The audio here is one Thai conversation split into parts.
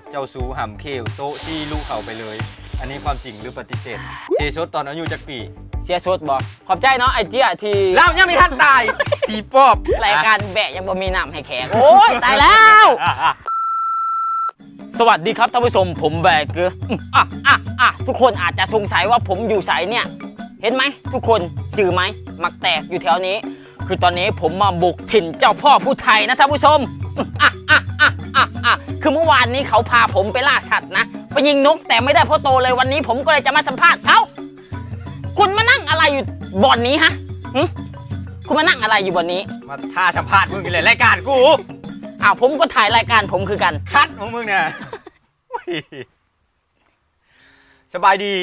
ตรเจ้าสูห่ำเควโตะที่ลูกเขาไปเลย อันนี้ความจริงหรือปฏิเสธเชชดตอนอายุจักปี เสียสุดบอกขอบใจเนาะไอ้เจี๊ยที่แล้วยังไม่ทันตายปีปอบรายการแบะยังบ่มีน้ำให้แขกโอ้ยตายแล้ว อะอะสวัสดีครับท่านผู้ชมผมแบกเกอร์อืมอะอะอะทุกคนอาจจะสงสัยว่าผมอยู่ไสเนี่ย เห็นไหมทุกคนจือไหมมักแตกอยู่แถวนี้ คือตอนนี้ผมมาบุกถิ่นเจ้าพ่อผู้ไทยนะท่านผู้ชมอืมอะอะอะอะอะคือเมื่อวานนี้เขาพาผมไปล่าสัตว์นะไปยิงนกแต่ไม่ได้เพราะโตเลยวันนี้ ผมก็เลยจะมาสัมภาษณ์เขาคุณมานั่งอะไรอยู่บ่อนนี้ฮะหึคุณมานั่งอะไรอยู่บ่อนนี้มาท่าสัมภาษณ์มึงกันเลยรายการกูอ้าวผมก็ถ่ายรายการผมคือกัน คัดของมึงเนี่ยอุ้ยสบายดี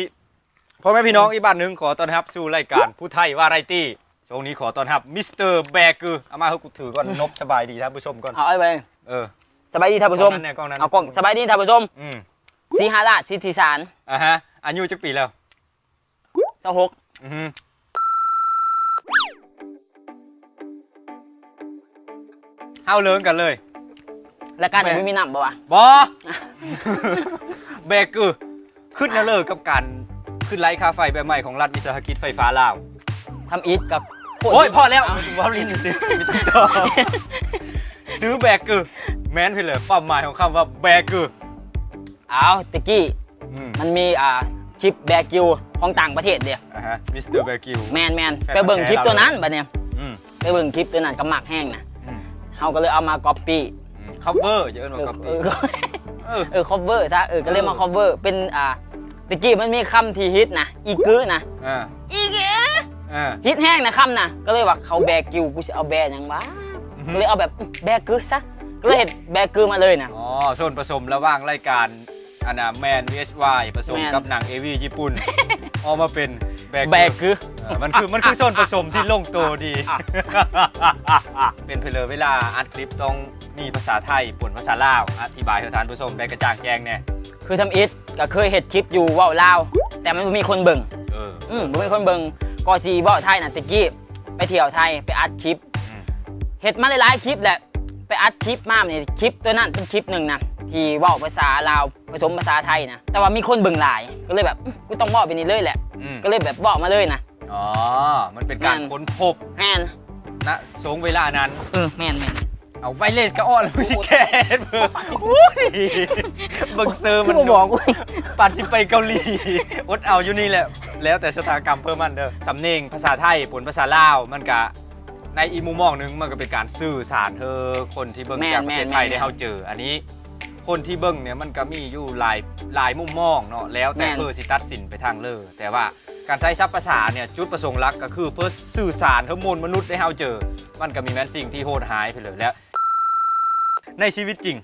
พ่อแม่พี่น้องอีกบ้านหนึ่งขอต้อนรับสู่รายการผู้ไทยวาไรตี้ ช่วงนี้ขอต้อนรับมิสเตอร์แบกคือเอามาให้กูถือก่อน นบสบายดีท่านผู้ชมก่อน เอาไอ้ไปเออสบายดีท่านผู้ชม กล้องนั้นเนี่ยกล้องนั้นเอากล้องสบายดีท่านผู้ชมอืมสีหาราชสิทธิสารอะฮะ อายุจักปีแล้ว สหกอือฮึเฮาเลิงกันเลยรายการแม่ไม่มีน้ำบ่วะบอ แบกคือขึ้นนะเลยกับการขึ้นไลท์ค่าไฟแบบใหม่ของรัฐวิสาหกิจไฟฟ้าลาว ทำอีทกับ โคตรโอ้ยพอแล้วเาวอลลินซื้อไม่ต้องต่อซื้อแบกคือแม้นไปเลยเป้าหมายของคำว่าแบกคือเอาตะกี้อืมมันมีอ่าคลิปแบกิวของต่างประเทศเดียวอะฮะมิสเตอร์แบกิวแมนแมนแฟนไปเบิ่งพันธุ์คลิปแท้ตัวนั้นเราเลยบัดเนี่ยอืมไปเบิ่งคลิปตัวนั้นกับหมักแห้งนะอืมเฮาก็เลยเอามาก๊อปปี้คัฟเวอร์จะเอิ้นเอว่าอคัฟเอเวออร์เออเออคอเวอร์ซะเออก็เลยมาเออคอเวอร์เป็นอ่าตะกี้มันมีคำที่ฮิตนะอีกึนะอ่าอีกึ อ่าฮิตแห้งนะคำนะก็เลยว่าเขาแบกิวกูจะเอาแบหยังวะอือฮึก็เลยเอาแบบแบกึซะก็เลยเห็นแบกึมาเลยนะอ๋อส่วนผสมระหว่างรายการอันน่ะแมน VHY ผสมแมนกับหนังเอวีญี่ปุ่นออกมาเป็นแบกแบกึเออมันคือมันคือส่วนผสมที่ลงตัวดี เป็นเพลอเวลาอัดคลิปต้องมีภาษาไทยป่นภาษาลาว อธิบายให้ท่านผู้ชมได้กระจ่างแจ้งแน่คือทำอิทก็เคยเห็ดคลิปอยู่เว่าลาว แต่มันบ่มีคนเบิ่งเอออืมบ่มีคนเบิ่ง ก็ซีเว่าไทยนะตะกี้ไปเที่ยวไทยไปอัดคลิปอืมเห็ดมาหลายๆคลิปแหละไปอัดคลิปมาเนี่ยคลิปตัวนั้นเป็นคลิปหนึ่งนะที่เว่าภาษาลาวผสมภาษาไทยนะแต่ว่ามีคนเบิ่งหลายก็เลยแบบอื้อกูต้องเว่าไปนี่เลยแหละอืมก็เลยแบบเว่ามาเลยนะอ๋อมันเป็นการแม่นค้นพบแม่นณสงเวลานั้นเออแม่นแม่น เอาไวเลสก็อ้อนแล้วมึงสิแกนเบิ่งอุ้ยเบิ่งเซอร์มันที่บอกกูปัดสิไปเกาหลีอดเอาอยู่นี่แหละ แล้วแต่ชะตากรรมเพิ่มมันเด้อสำเนียงภาษาไทยผลภาษาลาวมันก็ในอีกมุมมองหนึงมันก็เป็นการสื่อสารเธอคนที่เบิ่งแม่นจากประเทศไทยแม่นได้เฮาเจอ อันนี้ คนที่เบิ่งเนี่ยมันก็มีอยู่หลายหลายมุมมองเนาะแล้วแต่แม่นเพื่อสิตัดสินไปทางเลอแต่ว่าการใช้ทรัพย์ภาษาเนี่ยจุดประสงค์หลักก็คือเพื่อสื่อสารทั้งมวลมนุษย์ได้เฮาเจอ มันก็มีแม้นสิ่งที่โหดหายไปเลยแล้ว ในชีวิตจริง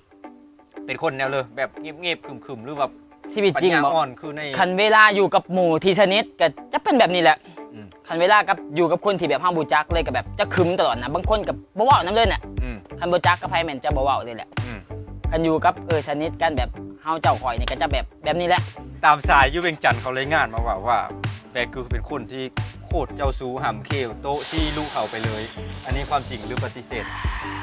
เป็นคนแนวเลยแบบเงียบๆขึมๆหรือแบบชีวิตปัญจริงญาบอกอ่อนคือใน คันเวลาอยู่กับหมู่ที่ชนิดก็จะเป็นแบบนี้แหละอืม คันเวลากับอยู่กับคนที่แบบห้ามบูจักเลยก็แบบจะคึมตลอดนะบางคนกับบ่เว้าน้ำเลยน่ะอืม คันบูจักกับไพแมนจะบ่เว้าเลยแหละอืม คันอยู่กับเออชนิดกันแบบเฮาเจ้าข่อยนี่ก็จะแบบแบบนี้แหละตามสายอยูเวียงจันทน์เขาเลยงานมาว่าว่าแบกคือเป็นคนที่โคตรเจ้าซูห่ำเควโต๊ะที่ลูกเขาไปเลย อันนี้ความจริงหรือปฏิเสธ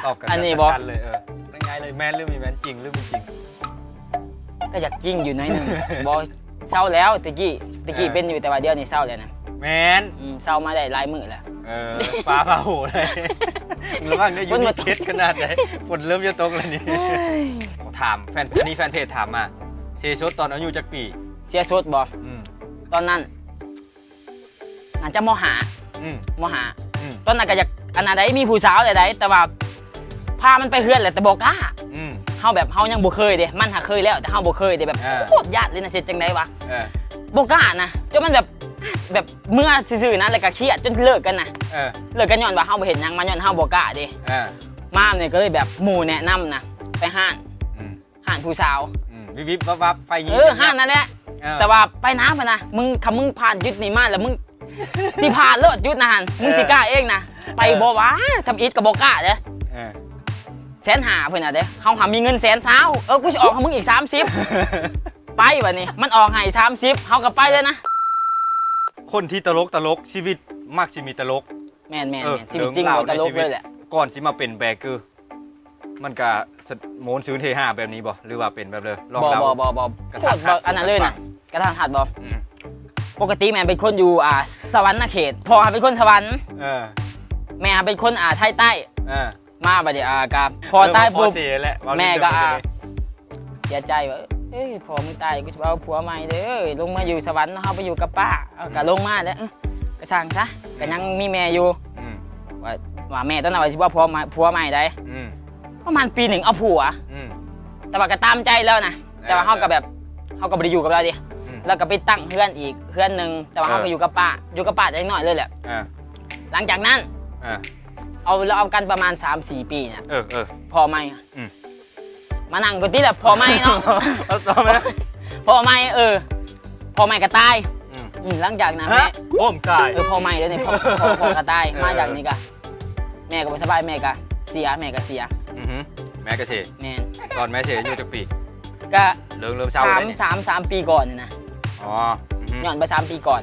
ตอบกันอันนี้แบบบอกสั้ๆเลยเออง่ายๆเลยแม่นหรือมีแม่นจริงหรือไม่จริง ก็อยากกิ้งอยู่หน้อยหนึงบ่เศร้าแล้วตะกี้ตะกี้เออเป็นอยู่แต่ว่าเดี๋ยวนี้เศร้าแล้วนะแม่นอืมเศร้ามาได้หลายมื้อแล้ว เออฟ้าผ่าโหเลยระวังได้อยูฝนนี่มาตกเคสขนาดไหนฝนเริ่มจะตกแล้วนี่ถามแฟนอันนี้แฟนเพจถามมาเซชดตอนอายุจักปีเสียสุดบ่อืมตอนนั้นอาจจะมหาอืมมหา อืม ตอนนั้นก็อยากอันนั้นได้มีผู้สาวใดๆแต่ว่าพามันไปเฮือนแหละแต่บ่กล้าอืม เฮาแบบเฮายังบ่เคยเด้มันหาเคยแล้วแต่เฮาบ่เคยเด้แบบอ่า โคตรยากเลยนะเสร็จจังไดวะเออบ่กล้านะจนมันแบบแบบเมื่อซื่อๆนะแล้วก็เครียดจนเลิกกันนะเออเลิกกันย้อนว่าเฮาบ่เห็นหยังมันย้อนเฮาบ่กล้าเด้เออมาเนี่ยก็เลยแบบหมู่แนะนำนะไปห้านอืมห้านผู้สาว อืมวิบวิบวับวับไฟยิงเออห้านนั่นแหละ เออ แต่ว่าไปน้ำไปนะมึงถ้ามึงผ่านยุดนี้มาแล้วมึง สิผ่านเลิศยุดนะฮันมึงสิกล้าเองนะไปบ่วะทำอิฐกับบ่กล้าเด้เออ แสนหาเพิ่นน่ะเด้เฮาหามีเงินแสนเช้าเออกูสิออกให้มึงอีก 30 ไปวะนี่มันออกให้30เฮาก็ไปเลยนะ คนที่ตลกตลกชีวิตมักสิมีตลก แม่นแม่นเออแม่นชีวิตจริงเรื่องบ่ราวตลกในชีวิตเลยแหละ ก่อนสิมาเป็นแบกคือมันก็สะโมนซื้อเทห้าแบบนี้บ่หรือว่าเป็นแบบเลยลองบอเดาบอบอบอระโคทัตดรบออันนั้นเลยนะกระทันหัดบออืม ปกติแม่เป็นคนอยู่อ่าสวรรค์เขตพ่อเป็นคนสวรรค์เออแม่เป็นคนอ่าไทยใต้ เออ มาบัดเดี๋ยวอ่ากับพอใต้เออปุ๊บเสียแหละว่าแม่ก็อะเรื่องเสียใจว่าเอ้ยพอมึงตายกูจะเอาผัวใหม่เด้อลงมาอยู่สวรรค์เฮาไปอยู่กับป้าเอาก็ลงมาแล้วเอ้ยก็สั่งซะก็ยังมีแม่อยู่อืมว่าว่าแม่ตอนนั้นว่าสิว่าผัวใหม่ผัวใหม่ได้อืมประมาณปีหนึ่งเอาผัวอืมแต่ว่าก็ตามใจแล้วนะแต่ว่าเออเฮาก็แบบเฮาก็บ่ได้อยู่กับเราดิอืมแล้วก็ไปตั้งเฮือนอีกเฮือนหนึงแต่ว่าเฮาเออก็อยู่กับป้าอยู่กับป้าได้น้อยเลยแหละอ่าหลังจากนั้นอ่า เอาเราเอากันประมาณ 3-4 ปีเนี่ยเออเออ พอไหมอืม มานั่งกูที่แบบพอไหมเนาะ เอาต่อไหมพอไหมเออ พอไหมก็ตายอืมอืมหลังจากนั้นฮะแม่ โอ้มตาย เออพอไหมเดี๋ยวนี้พอพอพอก็ตายเออ มาจากนี้ก็แม่ก็บ่สบายแม่ก็เสียแม่ก็เสียอือหือแม่กระเสแม่นตอนแม่เสียอายุจะปีก็เริ่มเริ่มเศร้าสาเลมยนี่สามสามปีก่อนนี่นะอ๋ออือหือย้อนไปสามปีก่อน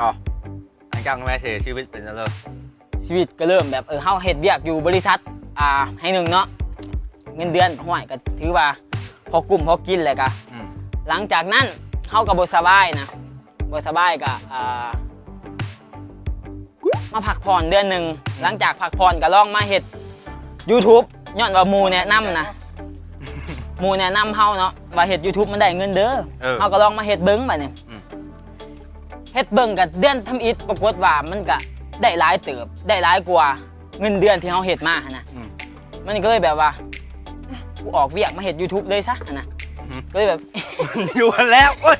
ต่อหลังจากแม่เสียชีวิตเป็นอะไร ชีวิตก็เริ่มแบบเออเฮาเฮ็ดเวียกอยู่บริษัทอ่าให้หนึ่งเนาะเงินเดือนห่วยก็ถือว่าพอกลุ่มพอกินเลยก็อืมหลังจากนั้นเฮาก็บ่สบายนะบ่สบายก็อ่ามาพักผ่อนเดือนหนึ่งหลังจากพักผ่อนก็ลองมาเฮ็ด YouTube ย้อนว่าหมู่แนะนำนะหมู่แนะนำเฮาเนาะว่าเฮ็ด YouTube มันได้เงินเด้อเออเฮาก็ลองมาเฮ็ดเบิ่งบัดนี้อืมเฮ็ดเบิ่งกับเดือนทำอิฐปรากฏว่ามันก็ ได้หลายเติบได้หลายกว่าเงินเดือนที่เฮาเฮ็ดมาหั่นนะอืม มันก็เลยแบบว่ากูออกเวียกมาเฮ็ด YouTube เลยซะหั่นนะอืมก็เลยแบบ อยู่กันแล้วโอ๊ย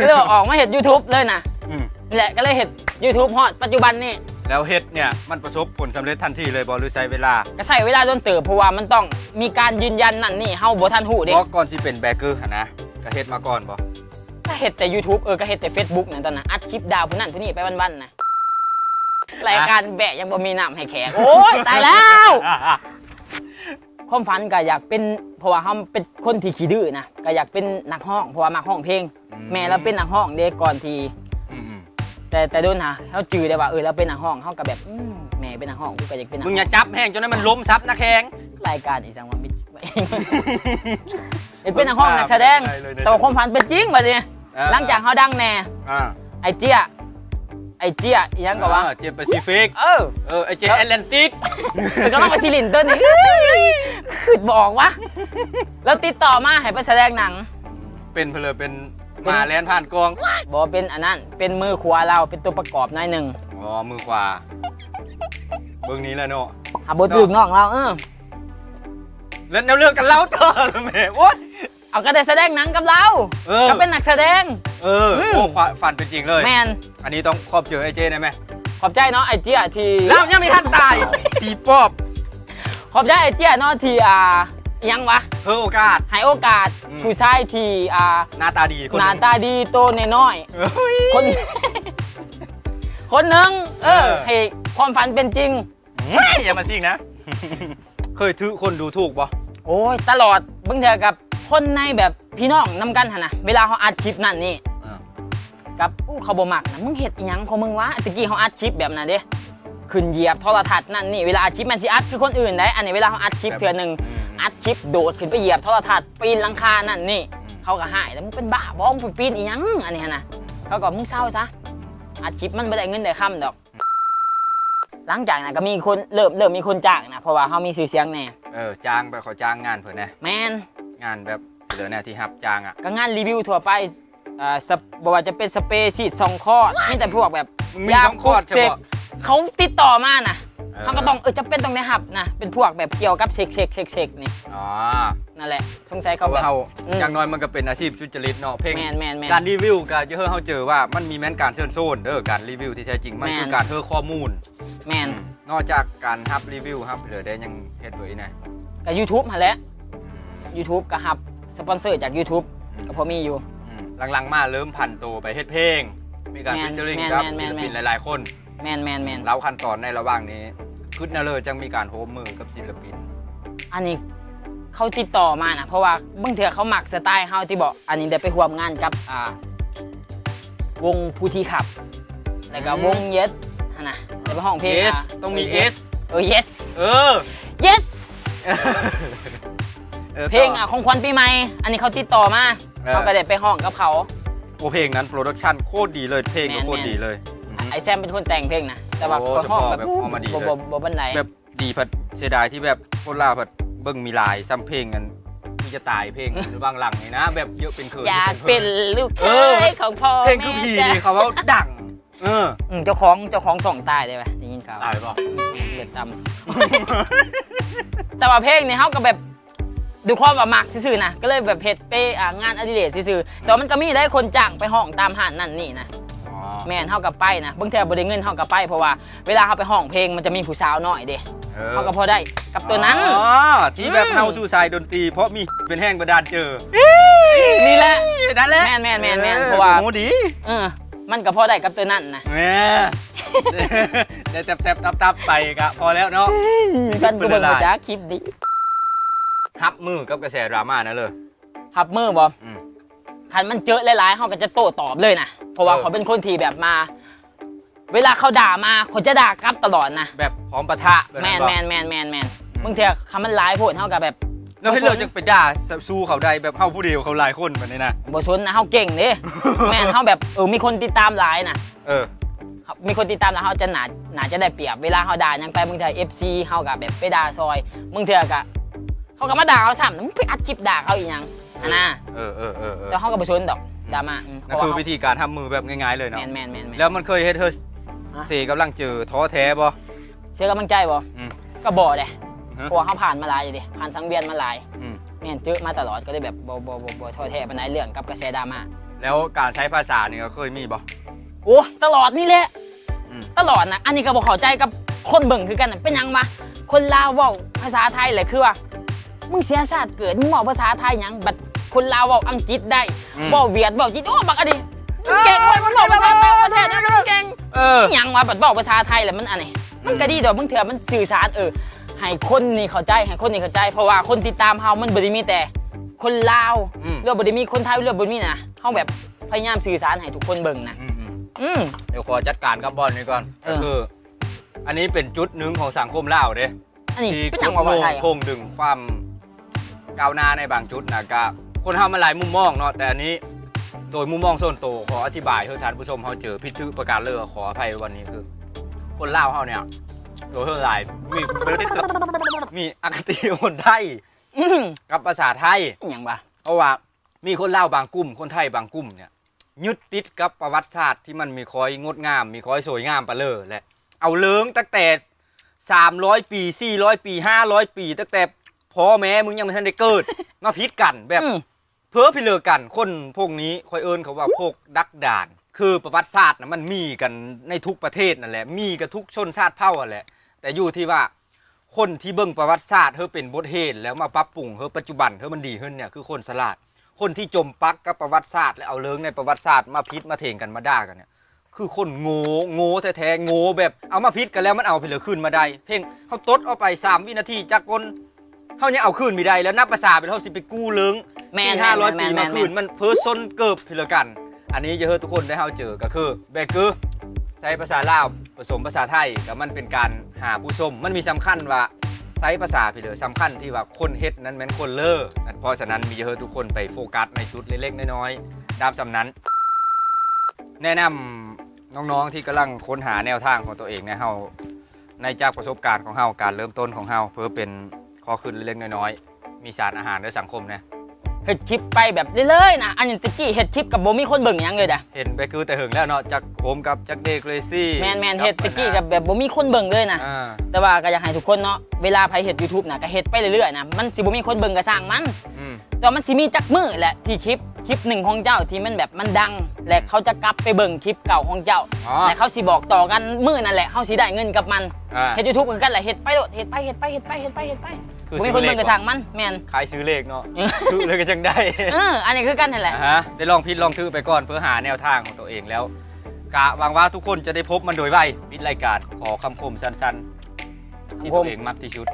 ก็เลยออกมาเห็ด YouTube เลยนะอืมนี่แหละก็เลยเห็ด YouTube ฮอดปัจจุบันนี่แล้วเฮ็ดเนี่ยมันประสบผลสำเร็จทันทีเลยบอหรือใช้เวลาก็ใช้เวลาจนเติบเพราะว่ามันต้องมีการยืนยันนั่นนี่เฮาบ่ทันหูเด้เพราะก่อนสิเป็นแบกเกอร์หั่นนะก็เฮ็ดมาก่อนบ่ ก็เห็ดแต่ YouTube เออก็เห็ดแต่ Facebook นั่นตอนนั้นอัดคลิปดาวผู้นั้นผู้นี้ไปวันๆนะ รายการแบะยังบ่มีน้ำให้แขกโอ้ยตายแล้ว ความฝันก็อยากเป็นเพราะว่าเฮาเป็นคนที่ขี้ดื้อนะก็อยากเป็นนักร้องเพราะว่ามักร้องเพลง แม่เราเป็นนักร้องเด้ก่อนที่อืมอืมแต่แต่โดนหาเขาจือได้ว่าเออเราเป็นนักร้องเขาก็แบบอืมแม่เป็นนักร้องกูก็อยากเป็นนักมึร้งองอย่าจับแห้งจนนั้นมันล้มซับนะแข็ง รายการอีสังวันมิเห็นเป็นนักร้องนักแสดง ได้เลยนะแต่ว่าความฝันเป็นจริงบัดนี้อ่หลังจากเขาดังแน่อ่าไอเจี้ย ไอเจี้ยอีหยังก็ว่า เจแปซิฟิก เออ เออไอเจแอตแลนติกมันก็ต้องไปซิลินตัวนี้คือบอกว่าแล้วติดต่อมาให้ไปแสดงหนังเป็นเพลอเป็นหมาแลนผ่านกอง บอกว่าเป็นอันนั้น เป็นมือขวาเราเป็นตัวประกอบหน้อยหนึ่งอ๋อ มือขวา เบื้องนี้แหละเนาะหาบทปีกน้องเราเออ แล้วแนวเรื่องกันเล่าต่อเลยแม่โอ๊ย เอาก็ได้แสดงหนังกับเราเออ ก็เป็นนักแสดง เอออืมโอ้ความฝันเป็นจริงเลย แมนอันนี้ต้องขอบเจอไอเจได้ไหมขอบใจเนาะไอเจี้ยที่แล้วยังมีท่านตาย ผีปอบขอบใจไอเจี้ยเนาะที่อ่าอิหยังวะเพิ่มโอกาส ให้โอกาสอืม ผู้ชายที่อ่าหน้าตาดีคนหน้านึ่งตาดีโตน้อยเอ้ย ๆคน คนหนึ่งเออเออ ให้ความฝันเป็นจริง ไม่อย่ามาซิ่งนะ เคยถือคนดูถูกบ่โอ้ยตลอดบางเทีกับ คนในแบบพี่น้องนำกันหั่นนะเวลาเขาอัดคลิปนั่นนี่กับอู้เขาบ่มักนะมึงเห็ดอิหยังของมึงวะตะกี้เขาอัดคลิปแบบนั้นเด้ขึ้นเหยียบโทรทัศน์นั่นนี่เวลาอัดคลิปมันสิอัดคือคนอื่นได้อันนี้เวลาเขาอัดคลิปเทื่อหนึงอืมอัดคลิปโดดขึ้นไปเหยียบโทรทัศน์ปีนหลังคานั่นนี่ เขาก็หายแล้วมึงเป็นบ้าบ้องงปีนอีหยังอันนี้นะเขาก็มึงเศร้าซะอัดคลิปมันไม่ได้เงินได้คำดอก หลังจากนั้นก็มีคนเริ่มเริ่มมีคนจ้างนะเพราะว่าเขามีชื่อเสียงแน่เออจ้างไปเขาจ้างงานเผื่อนะแมน งานแบบเหลือแน่ที่ฮับจ้างอะก็งานรีวิวทั่วไปอ่าสเปบอกว่าจะเป็นสเปรย์ฉีดซองคอดมีแต่พวกแบบมึงมียาต้องคอดเสใช่กปะเขาติดต่อมานะเขาก็ต้องเออจะเป็นตรงนี้หับนะเป็นพวกแบบเกี่ยวกับเช็คเช็คเช็คเช็คนี่อ๋อนั่นแหละสงสัยเขาเขาแบบเขาอืมอย่างน้อยมันก็เป็นอาชีพสุจริตเนาะเพ่งแมนแมนแมนการรีวิวการจะเฮอเขาเจอว่ามันมีแม้นการเชิญโซนเด้อการรีวิวที่แท้จริงมันแม่นคือการเฮอข้อมูล แมนนอกจากการฮับรีวิวครับเหลือได้ยังเฮ็ดไว้นะ กับ YouTube มาแหล้ว YouTube ก็หับสปอนเซอร์จาก YouTube ก็พอมีอยู่ อืมหลังๆมาเริ่มพันตัวไปเฮ็ดเพลง มีการแม่ฟิน ชเชอริงแม่นกับแม่นศิลปินแม่นหลายๆคนแมนแมนแมนเล่าขั้นตอนในระหว่างนี้ขึ้นนาเลยจังมีการโฮมมือกับศิลปิน อันนี้เขาติดต่อมานะเพราะว่าบางเถื่อเขาหมักสไตล์เขาที่บอกอันนี้ได้ไปร่วมงานกับอ่าวงพูทีขับ แล้วก็วงเยสนะได้ไปห้องเพลงเอสอะต้องมีเอเอสสเออ yes เออ yes ออเพลงอะของขวัญปีใหม่ อันนี้เขาติดต่อมาเออ เขาก็ได้ไปห้องกับเขา โอ้เพลงนั้นโปรดักชั่นโคตรดีเลยเพลงก็แม่นโคตรดีเลยอืมไอแซมเป็นคนแต่งเพลงนะแต่ว่าโอ้ก็ห้องเฉพาะแบบแบบเอามาดีเลย บ่บ่บ่บันไดแบบดีพัดเสียดายที่แบบคนลาวพัดเบิ่งมีลายซ้ำเพลงกันที่จะตายเพลง หรือบางหลังนี่นะ แบบเยอะเป็นเขินอยากเป็นลูกเคเออยของพ่อเพลงคือผีแม่นี่เขาว่าดัง เอออืมเจ้าของเจ้าของส่องตายได้ไหมได้ยินข่าวตายป่ะเดือดตำแต่ว่าเพลงนี่เขาก็แบบ ดูความว่ามักซื่อๆนะก็เลยแบบเพจไปอ่างานอดิเรกซื่อๆแต่ว่ามันก็มีได้คนจ้างไปห้องตามห้านนั่นนี่นะอ๋อแม่นเฮากับไปนะบางทีบ่ได้เงินเฮากับไปเพราะว่าเวลาเฮาไปห้องเพลงมันจะมีผู้สาวน้อยเด้เออเฮาก็พอได้กับตัวนั้น อ๋อที่แบบอืม เฮาสู่สายดนตรี เพราะมีเป็นแห้งบันดาลเจอนี่แหละ นั่นแหละแม่นแม่นแม่นแม่นออเพราะว่า โอ้ดีเออมันก็พอได้กับตัวนั้นนะแหม่ได้แตบๆตับๆไปกะพอแล้วเนาะกันกูเบิ่งบ่จ้าคลิปดิ ฮับมือกับกระแสดราม่านั่นเลย ฮับมือบ่อืมคันมันเจอหลายๆเฮาก็จะโต้ตอบเลยนะเพราะว่าเออ เขาเป็นคนที่แบบมา เวลาเขาด่ามาเขาจะด่ากลับตลอดนะแบบพร้อมปะทะบบแมนบ่แมนแมนแมนแมนบางทีคำมันหลายโพดเฮาก็แบบแล้วให้เราจะไปด่าสู้เขาได้แบบเฮาผู้เดียวเขาหลายคนแบบนี้นะบ่ชนนะเฮาเก่งเด้แม่นเฮาแบบเออมีคนติดตามหลายนะเออ มีคนติดตามแล้วเขาจะหนาหนาจะได้เปรียบเวลาเขาด่าหยังไปบางทีเอฟซีเขากับแบบไปด่าซอยบางทีก็ เขาก็มาด่าเขาซ้ำมึงไปอัดคลิปด่าเขาอีกยังอันน่ะเออเออเออเออแต่เขาก็ไปชนดอกดราม่าอืมเพนั่นราะคือว่าวิธีการทำมือแบบง่ายๆเลยแมเนาะนแมนแมนแมน แล้วมันเคยเฮ็ดเธอฮะ เสกำลังเจอท้อแท้บ่ เชื่อกำลังใจบ่อืมก็บ่เลยฮะ เพราะว่าเขาผ่านมาหลายอยู่ดิผ่านสังเวียนมาหลายอืมแม่นเจอมาตลอดก็เลยแบบบ่บ่บ่บ่ท้อแท้ปานใดเรื่องกับกระแสดราม่าแล้วการใช้ภาษานี่ก็เคยมีบ่ โอ้ตลอดนี่แหละ อืม ตลอดนะอันนี้ก็บ่เข้าใจกับคนเบิ่งคือกันน่ะเป็นหยังวะคนลาวเว้าภาษาไทยเลยคือว่า มึงเสียชาติเกิดมึงเว้าภาษาไทยหยังบัดคนลาวเว้าอังกฤษได้อืม เว้าเวียดเว้าจีนโอ้บักอันนี้มึงเก่งเว้ยมึงเว้าภาษาต่างประเทศได้มึงเก่ง เออ อิหยังวะบัดเว้าภาษาไทยแหละมันอันนี้มันก็ดีดอกมึงเถื่อมันสื่อสารเออให้คนนี่เข้าใจให้คนนี่เข้าใจ เพราะว่าคนติดตามเฮามันบ่ได้มีแต่ คนลาวอืม เรื่องบ่ได้มีคนไทยเรื่องบ่ได้มีนะเฮาแบบพยายามสื่อสารให้ทุกคนเบิ่งนะอืมอืมอืมเดี๋ยวขอจัดการกับบอลนี้ก่อนเอก็อ คือ อันนี้เป็นจุดหนึ่งของสังคมลาวเด้อันนี้ที่เป็นหยังวะว่าไทยโคงดึงความ ก้าวหน้าในบางจุดนะก็คนเฮามาหลายมุมมองเนาะแต่อันนี้โดยมุมมองส่วนตัวขออธิบายให้ท่านผู้ชมเฮาเจอพิทึกประการเลิกขออภัยวันนี้คือ คนลาวเฮาเนี่ยโดยเท่าไหร่มีมีอคติคนไทยอืมกับภาษาไทยอิหยังวะเพราะว่ามีคนลาวบางกลุ่ม คนไทยบางกลุ่มเนี่ยยึดติดกับประวัติศาสตร์ที่มันมีคอยงดงาม มีคอยสวยงามไปเลยแหละเอาเลิงตั้งแต่300ปี400ปี500ปี ตั้งแต่ พ่อแม่มึงยังไม่ทันได้เกิด มาพิดกันแบบอืมเพ้อพิเลอกัน คนพวกนี้คอยเอิญเขาว่าพวกดักดาน คือประวัติศาสตร์นะมันมีกันในทุกประเทศนั่นแหละ มีกับทุกชนชาติเผ่าอะแหละ แต่อยู่ที่ว่าคนที่เบิ่งประวัติศาสตร์เธอเป็นบทเหตุแล้วมาปรับปรุงเธอปัจจุบันเธอมันดีขึ้นเนี่ยคือคนสลาด คนที่จมปักกับประวัติศาสตร์และเอาเลิงในประวัติศาสตร์มาพิษมาเถงกันมาด่ากันเนี่ยคือคนโง่โง่แท้ๆโง่แบบเอามาพิษกันแล้วมันเอาไปเหลือคืนมาได้ เพ่งเขาตดเอาไปสามวินาทีจากคน เขายังเอาคืนไม่ได้แล้วนับภาษาไปเขาสิไปกู้เลิงแม่นสี่ห้าร้อยแม่ปีนแม่มานคืนแม่น มันเพ้อซนเกิบพิเลกัน อันนี้จะให้ทุกคนได้เฮาเจอก็คือแบกคือใช้ภาษาลาวผสมภาษาไทยก็มันเป็นการหาผู้ชมมันมีสำคัญว่าใช้ภาษาพิเลสำคัญที่ว่าคนเฮ็ดนั้นแม่นคนเลอนั่นเพราะฉะนั้นมีจะให้ทุกคนไปโฟกัสในจุดเล็กๆน้อยๆตามสำนั้น แนะนำน้องๆที่กำลังค้นหาแนวทางของตัวเองในเฮาในจากประสบการณ์ของเฮาการเริ่มต้นของเฮาเพื่อเป็น ข้อขึ้นเล็กๆน้อยๆ มีสารอาหารในสังคมนะเฮ็ดคลิปไปแบบเรื่อยๆนะอันนี้ตะกี้เฮ็ดคลิปกับบ่มีคนเบิ่งหยังเลยนะเห็นไปคือแต่หึงแล้วเนาะจากผมกับจากเดกเลซี่แมนแมนเฮ็ดตะกี้กับแบบบ่มีคนเบิ่งเลยนะอ่าแต่ว่าก็อยากให้ทุกคนเนาะเวลาไผเฮ็ด YouTube นะก็เฮ็ดไปเรื่อยๆนะมันสิบ่มีคนเบิ่งก็สร้างมัน อืมแต่ว่ามันสิมีจักมือแหละที่คลิปคลิปหนึ่งของเจ้าที่มันแบบมันดัง และเขาจะกลับไปเบิ่งคลิปเก่าของเจ้าอ๋อและเขาสิบอกต่อกันมือนั่นแหละเขาสิได้เงินกับมันอ่าเฮ็ด YouTube กันกันแหละเฮ็ดไปโลดเฮ็ดไปเฮ็ดไปเฮ็ดไปเฮ็ดไปเฮ็ดไป คือบ่มีคนเบิ่งก็สร้างมันแม่น ขายซื้อเลขเนาะคือเลยก็จังได้เอออันนี้คือกันนั่นแหละ อ่าฮะได้ลองพิดลองทื่อไปก่อนเพื่อหาแนวทางของตัวเองแล้ว กะหวังว่าทุกคนจะได้พบมันโดยไวปิดรายการขอคำคมสั้นๆ ที่คำคมตัวเองมักที่สุด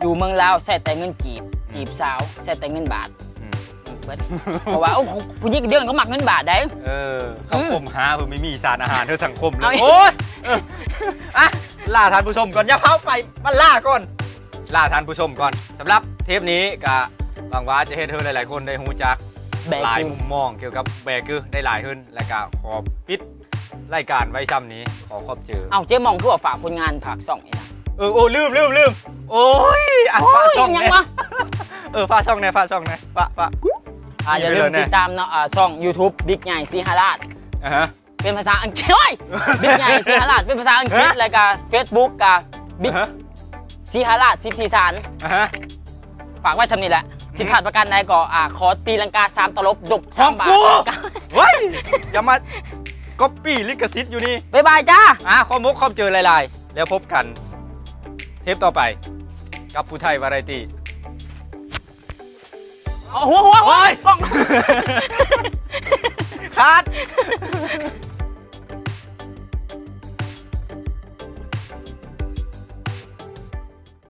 อยู่เมืองลาวใช้แต่เงินกีบกีบสาวใช้แต่เงินบาทอืม เบิดเพราะว่าโอ้ผู้หญิงเดือนเขามักเงินบาทได้ เออคำคมหาเพื่อไม่มีสารอาหารเธอสังคมเลเอายอีก โอ้ยเอออะล่าท่านผู้ชมก่อนอย่าเผาไปมันล่าก่อนล่าท่านผู้ชมก่อนสำหรับเทปนี้ก็หวังว่าจะเห็นเธอหลาย ๆ คนได้หูจัก แบกหลายคือมุมมองเกี่ยวกับแบกคือได้หลายขึ้นและก็ขอปิดรายการไว้ซ้ำนี้ขอขอบเจอ เอาเจ๊มองคือว่าฝากผลงานผักส่องอีกนะเออโอ้ลืมลืมลืมโอ้ยอะโอ้ฝายช่องยังเนี่วะ เออฝาช่องเนี่ยฝาช่องเนี่ยฝาฝา อ่าอย่าลืมนี่ไปเลยนะติดตามเนาะอ่าช่อง YouTube บิ๊กใหญ่สีหราชอะฮะ เป็นภาษาอังกฤษโอ้ยบิ๊กใหญ่สีหราชเป็นภาษาอังกฤษฮะ แล้วก็เฟซบุ๊กกับบิ๊กอะฮะสีหราชสิทธิสาร อะฮะ ฝากไว้สำนี้แหละผิดพลาดประการใดก็อ่าขอตีลังกาสามตลบดบขอสางมบาทกู เฮ้ย อย่ามาก๊อปปี้ลิขสิทธิ์อยู่นี่ บ๊ายบายจ้า อะข้อมกข้อมเจอหลายๆ แล้วพบกัน เทปต่อไป กับผู้ไทยวาไรตี้ เอาหัวหัวหัวโอ้ยกล้องคัด